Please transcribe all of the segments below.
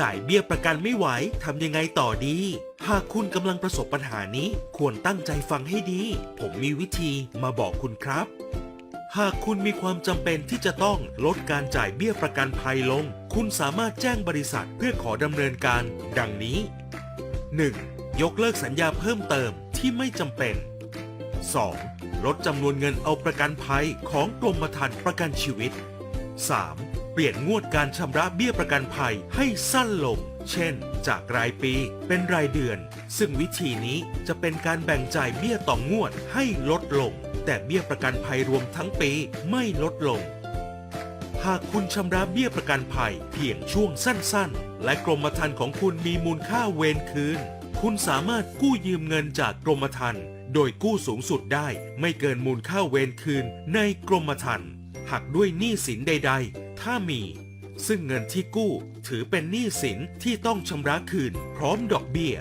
จ่ายเบี้ยประกันไม่ไหวทำยังไงต่อดี หากคุณกำลังประสบปัญหานี้ควรตั้งใจฟังให้ดี ผมมีวิธีมาบอกคุณครับ หากคุณมีความจำเป็นที่จะต้องลดการจ่ายเบี้ยประกันภัยลง คุณสามารถแจ้งบริษัทเพื่อขอดำเนินการ ดังนี้ 1. ยกเลิกสัญญาเพิ่มเติมที่ไม่จำเป็น 2. ลดจำนวนเงินเอาประกันภัยของกรมธรรม์ประกันชีวิต 3. เปลี่ยนงวดการชำระเบี้ยประกันภัยให้สั้นลง เช่น จากรายปีเป็นรายเดือน ซึ่งวิธีนี้จะเป็นการแบ่งจ่ายเบี้ยต่องวดให้ลดลง แต่เบี้ยประกันภัยรวมทั้งปีไม่ลดลง หากคุณชำระเบี้ยประกันภัยเพียงช่วงสั้นๆ และกรมธรรม์ของคุณมีมูลค่าเวรคืน คุณสามารถกู้ยืมเงินจากกรมธรรม์โดยกู้สูงสุดได้ไม่เกินมูลค่าเวรคืนในกรมธรรม์หักด้วยหนี้สินใด ๆ ถ้ามี ซึ่งเงินที่กู้ถือเป็นหนี้สินที่ต้องชำระคืน พร้อมดอกเบี้ย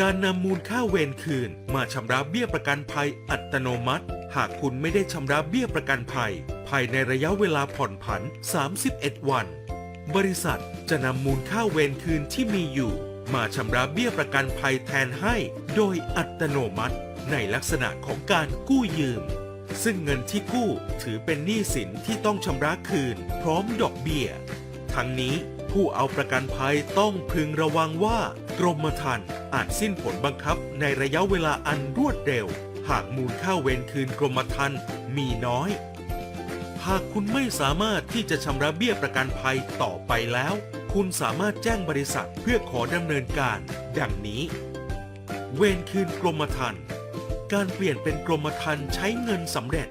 การนำมูลค่าเวรคืน มาชำระเบี้ยประกันภัยอัตโนมัติ หากคุณไม่ได้ชำระเบี้ยประกันภัย ภายในระยะเวลาผ่อนผัน 31 วัน บริษัทจะนำมูลค่าเวรคืนที่มีอยู่ มาชำระเบี้ยประกันภัยแทนให้ โดยอัตโนมัติ ในลักษณะของการกู้ยืม ซึ่งเงินที่กู้ถือเป็นหนี้สินที่ต้องชำระคืน พร้อมดอกเบี้ย ทั้งนี้ผู้เอาประกันภัยต้องพึงระวังว่ากรมธรรม์อาจสิ้นผลบังคับในระยะเวลาอันรวดเร็ว หากมูลค่าเวรคืนกรมธรรม์มีน้อย หากคุณไม่สามารถที่จะชำระเบี้ยประกันภัยต่อไปแล้ว คุณสามารถแจ้งบริษัทเพื่อขอดำเนินการ ดังนี้ เวรคืนกรมธรรม์ การเปลี่ยนเป็นกรมธรรม์ใช้เงินสำเร็จ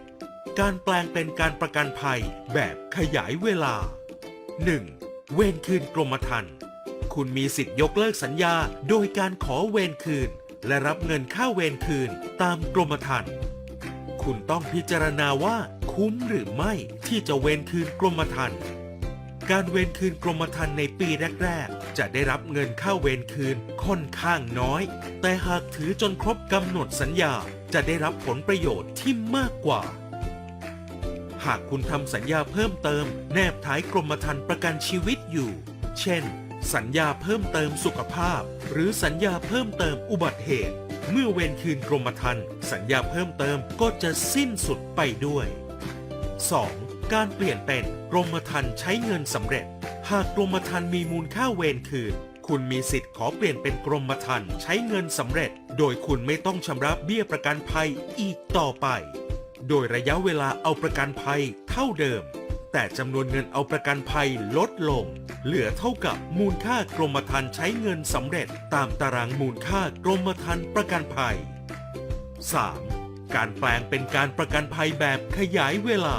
การแปลงเป็นการประกันภัยแบบขยายเวลา 1. เวรคืนกรมธรรม์คุณมีสิทธิ์ยกเลิกสัญญาโดยการขอเวรคืน และรับเงินค่าเวรคืนตามกรมธรรม์คุณต้องพิจารณาว่าคุ้มหรือไม่ที่จะเวรคืนกรมธรรม์ การเวรคืนกรมธรรม์ในปีแรก ๆ จะได้รับเงินค่าเวรคืนค่อนข้างน้อย แต่หากถือจนครบกำหนดสัญญาจะได้รับผลประโยชน์ที่มากกว่า หากคุณทำสัญญาเพิ่มเติม แนบท้ายกรมธรรม์ประกันชีวิตอยู่ เช่น สัญญาเพิ่มเติมสุขภาพ หรือสัญญาเพิ่มเติมอุบัติเหตุ เมื่อเวรคืนกรมธรรม์สัญญาเพิ่มเติมก็จะสิ้นสุดไปด้วย 2. การเปลี่ยนเป็นกรมธรรม์ใช้เงินสำเร็จ หากกรมธรรม์มีมูลค่าเวรคืน คุณมีสิทธิ์ขอเปลี่ยนเป็นกรมธรรม์ใช้เงินสำเร็จ โดยคุณไม่ต้องชำระเบี้ยประกันภัยอีกต่อไป โดยระยะเวลาเอาประกันภัยเท่าเดิม แต่จำนวนเงินเอาประกันภัยลดลง เหลือเท่ากับมูลค่ากรมธรรม์ใช้เงินสำเร็จ ตามตารางมูลค่ากรมธรรม์ประกันภัย 3. การแปลงเป็นการประกันภัยแบบขยายเวลา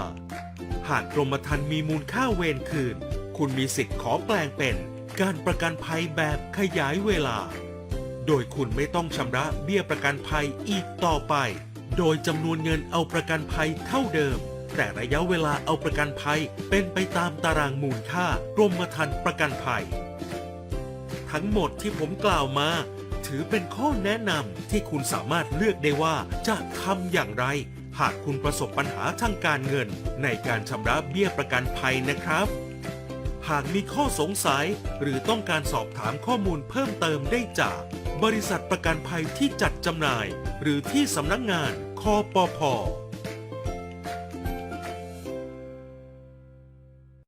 หากกรมธรรม์มีมูลค่าเวรคืน คุณมีสิทธิ์ขอแปลงเป็นการประกันภัยแบบขยายเวลา โดยคุณไม่ต้องชำระเบี้ยประกันภัยอีกต่อไป โดยจำนวนเงินเอาประกันภัยเท่าเดิม แต่ระยะเวลาเอาประกันภัยเป็นไปตามตารางมูลค่ากรมธรรม์ประกันภัย ทั้งหมดที่ผมกล่าวมาถือเป็นข้อแนะนำที่คุณสามารถเลือกได้ว่าจะทำอย่างไร หากคุณประสบปัญหาทางการเงินในการชำระเบี้ยประกันภัยนะครับ หากมีข้อสงสัยหรือต้องการสอบถามข้อมูลเพิ่มเติมได้จาก บริษัทประกันภัยที่จัดจำหน่าย หรือที่สำนักงานคอปพ